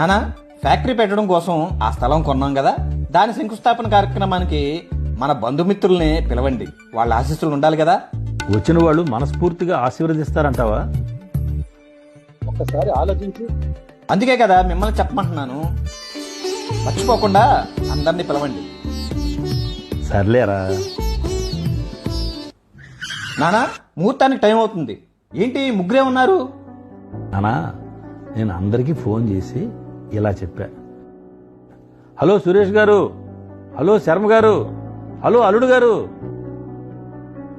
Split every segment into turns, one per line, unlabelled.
నానా ఫ్యాక్టరీ పెట్టడం కోసం ఆ స్థలం కొన్నాం కదా. దాని శంకుస్థాపన కార్యక్రమానికి మన బంధుమిత్రుల్ని పిలవండి. వాళ్ళ ఆశీస్సులు ఉండాలి కదా.
వచ్చిన వాళ్ళు మనస్ఫూర్తిగా ఆశీర్వదిస్తారంటావా?
ఒక్కసారి ఆలోచించి.
అందుకే కదా మిమ్మల్ని చెప్పమంటున్నాను. మర్చిపోకుండా అందరినీ పిలవండి.
సర్లేరా.
నానా ముహూర్తానికి టైం అవుతుంది. ఏంటి ముగ్గురే ఉన్నారు?
నానా నేను అందరికీ ఫోన్ చేసి ఇలా చెప్పా. హలో సురేష్ గారు హలో శర్మ గారు హలో అల్లుడు గారు.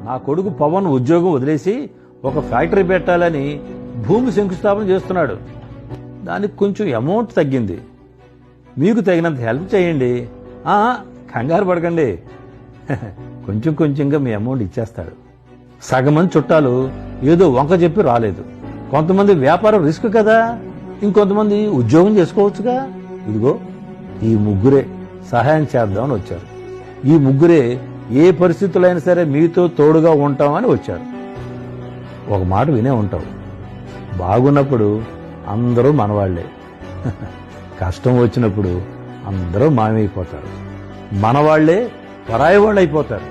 నా కొడుకు పవన్ ఉద్యోగం వదిలేసి ఒక ఫ్యాక్టరీ పెట్టాలని భూమి శంకుస్థాపన చేస్తున్నాడు. దానికి కొంచెం అమౌంట్ తగ్గింది. మీకు తగినంత హెల్ప్ చేయండి. కంగారు పడకండి. కొంచెం కొంచెంగా మీ అమౌంట్ ఇచ్చేస్తాడు. సగం మంది చుట్టాలు ఏదో వంక చెప్పి రాలేదు. కొంతమంది వ్యాపారం రిస్క్ కదా. ఇంకొంతమంది ఉద్యోగం చేసుకోవచ్చుగా? ఇదిగో ఈ ముగ్గురే సహాయం చేద్దామని వచ్చారు. ఈ ముగ్గురే ఏ పరిస్థితులైనా సరే మీతో తోడుగా ఉంటామని వచ్చారు. ఒక మాట వినే ఉంటావు బాగున్నప్పుడు అందరూ మనవాళ్ళే. కష్టం వచ్చినప్పుడు అందరూ మామైపోతారు మనవాళ్ళే పరాయి వాళ్ళు అయిపోతారు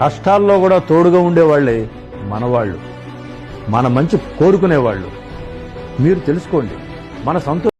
కష్టాల్లో కూడా తోడుగా ఉండేవాళ్ళే మనవాళ్ళు. మన మంచి కోరుకునేవాళ్ళు. మీరు తెలుసుకోండి. మన సంతోషం